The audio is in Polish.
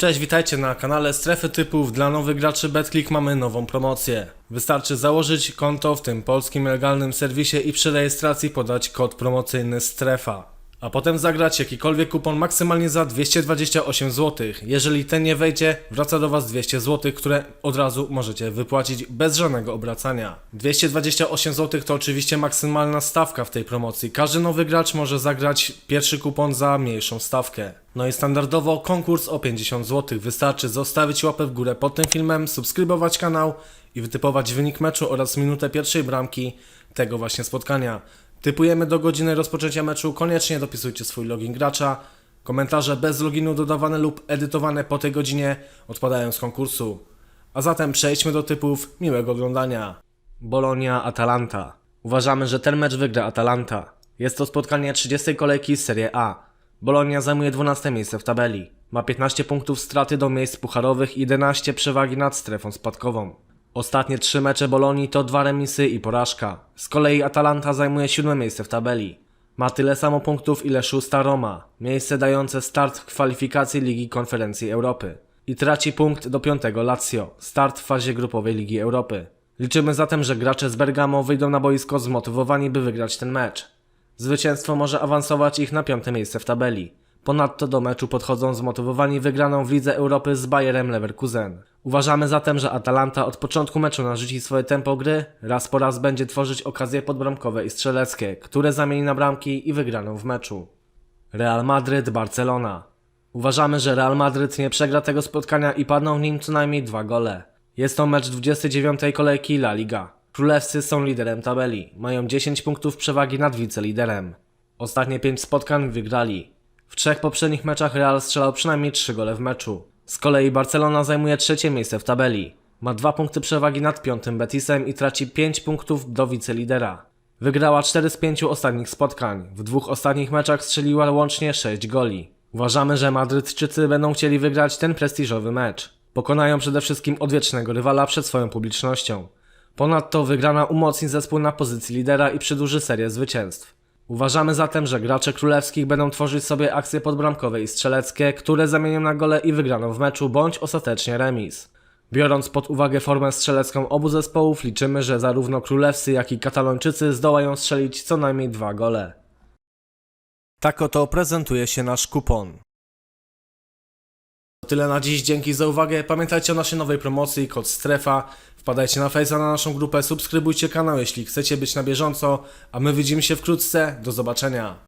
Cześć, witajcie na kanale Strefy Typów. Dla nowych graczy BetClick mamy nową promocję. Wystarczy założyć konto w tym polskim legalnym serwisie i przy rejestracji podać kod promocyjny STREFA. A potem zagrać jakikolwiek kupon maksymalnie za 228 zł. Jeżeli ten nie wejdzie, wraca do Was 200 zł, które od razu możecie wypłacić bez żadnego obracania. 228 zł to oczywiście maksymalna stawka w tej promocji. Każdy nowy gracz może zagrać pierwszy kupon za mniejszą stawkę. No i standardowo konkurs o 50 zł. Wystarczy zostawić łapę w górę pod tym filmem, subskrybować kanał i wytypować wynik meczu oraz minutę pierwszej bramki tego właśnie spotkania. Typujemy do godziny rozpoczęcia meczu, koniecznie dopisujcie swój login gracza. Komentarze bez loginu dodawane lub edytowane po tej godzinie odpadają z konkursu. A zatem przejdźmy do typów miłego oglądania. Bolonia-Atalanta. Uważamy, że ten mecz wygra Atalanta. Jest to spotkanie 30 kolejki Serie A. Bolonia zajmuje 12 miejsce w tabeli. Ma 15 punktów straty do miejsc pucharowych i 11 przewagi nad strefą spadkową. Ostatnie trzy mecze Bolonii to dwa remisy i porażka. Z kolei Atalanta zajmuje siódme miejsce w tabeli. Ma tyle samo punktów ile szósta Roma, miejsce dające start w kwalifikacji Ligi Konferencji Europy. I traci punkt do piątego Lazio, start w fazie grupowej Ligi Europy. Liczymy zatem, że gracze z Bergamo wyjdą na boisko zmotywowani, by wygrać ten mecz. Zwycięstwo może awansować ich na piąte miejsce w tabeli. Ponadto do meczu podchodzą zmotywowani wygraną w Lidze Europy z Bayerem Leverkusen. Uważamy zatem, że Atalanta od początku meczu narzuci swoje tempo gry, raz po raz będzie tworzyć okazje podbramkowe i strzeleckie, które zamieni na bramki i wygraną w meczu. Real Madryt-Barcelona. Uważamy, że Real Madryt nie przegra tego spotkania i padną w nim co najmniej dwa gole. Jest to mecz 29. kolejki La Liga. Królewscy są liderem tabeli, mają 10 punktów przewagi nad wiceliderem. Ostatnie 5 spotkań wygrali. W trzech poprzednich meczach Real strzelał przynajmniej 3 gole w meczu. Z kolei Barcelona zajmuje trzecie miejsce w tabeli. Ma 2 punkty przewagi nad piątym Betisem i traci 5 punktów do wicelidera. Wygrała 4 z 5 ostatnich spotkań. W dwóch ostatnich meczach strzeliła łącznie 6 goli. Uważamy, że Madrytczycy będą chcieli wygrać ten prestiżowy mecz. Pokonają przede wszystkim odwiecznego rywala przed swoją publicznością. Ponadto wygrana umocni zespół na pozycji lidera i przedłuży serię zwycięstw. Uważamy zatem, że gracze królewskich będą tworzyć sobie akcje podbramkowe i strzeleckie, które zamienią na gole i wygraną w meczu bądź ostatecznie remis. Biorąc pod uwagę formę strzelecką obu zespołów, liczymy, że zarówno królewscy, jak i katalończycy zdołają strzelić co najmniej dwa gole. Tak oto prezentuje się nasz kupon. Tyle na dziś, dzięki za uwagę. Pamiętajcie o naszej nowej promocji, kod STREFA. Wpadajcie na Face'a na naszą grupę, subskrybujcie kanał, jeśli chcecie być na bieżąco, a my widzimy się wkrótce. Do zobaczenia.